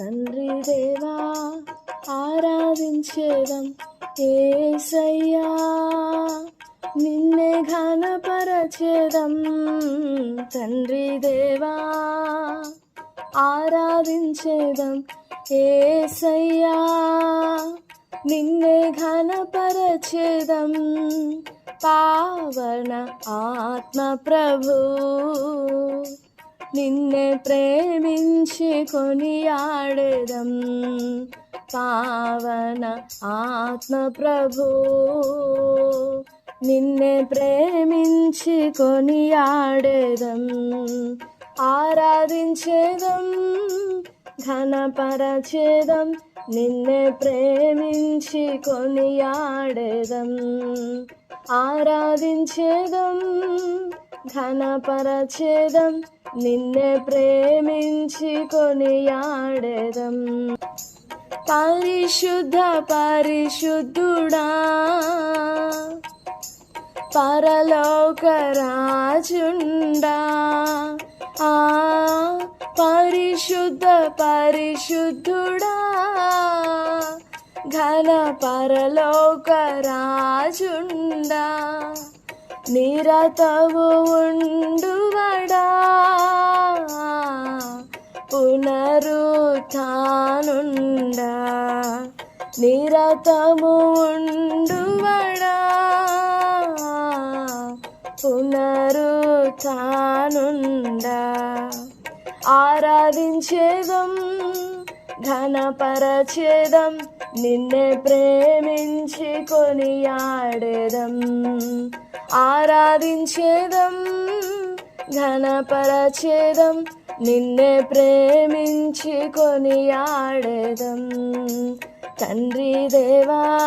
తండ్రి దేవా ఆరాధించేదం ఏసయ్యా. నిన్నే ఘనపరచేదం తండ్రి దేవా ఆరాధించేదం ఏసయ్యా. నిన్నే ఘనపరచేదం పావన ఆత్మ ప్రభు. నిన్న ప్రేమించి కొనియాడేదం. పావన ఆత్మ ప్రభు నిన్నే ప్రేమించి కొనియాడేదం. ఆరాధించేదం ఘనపరచేదం నిన్నే ప్రేమించి కొనియాడేదం. ఆరాధించేదం ఘనపరచేదం నిన్నే ప్రేమించి కొనియాడేదం. పరిశుద్ధ పరిశుద్ధుడా పరలోక రాజుండా. ఆ పరిశుద్ధ పరిశుద్ధుడా ఘన పరలోక రాజుండా. నిరతవు ఉండువడా? పునరుత్నుండా నిరతము ఉండువడా? పునరుతానుండ ఆరాధించేదం ఘనపరచేదం నిన్నే ప్రేమించి కొనియాడేదం. ఆరాధించేదం ఘనపరచేదం నిన్నే ప్రేమించి కొనియాడేదం. తండ్రి దేవా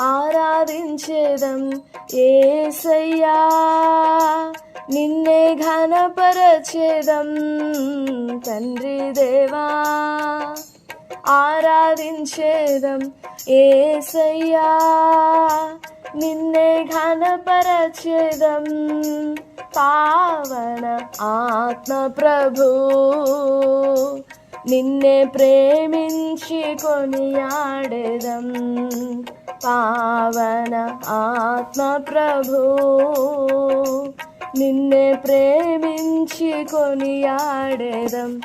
ఆరాధించేదం ఏసయ్యా. నిన్నే ఘనపరచేదం తండ్రి దేవా. ఆరాధించేదం ఏసయ్యా. నిన్నే ఘనపరచేదం పావన ఆత్మ ప్రభు. నిన్నే ప్రేమించి కొనియాడేదం పావన ఆత్మ ప్రభు. నిన్నే ప్రేమించి కొనియాడేదం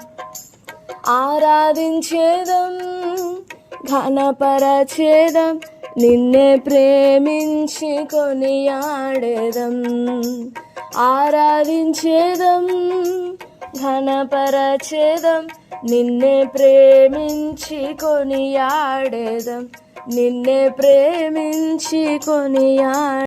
ఆరాధించేదం ఘనపరచేదం నిన్నే ప్రేమించి కొనియాడేదం ఆరాధించేదం ఘనపరచేదం. నిన్నే ప్రేమించి కొనియాడేదం నిన్నే ప్రేమించి కొనియా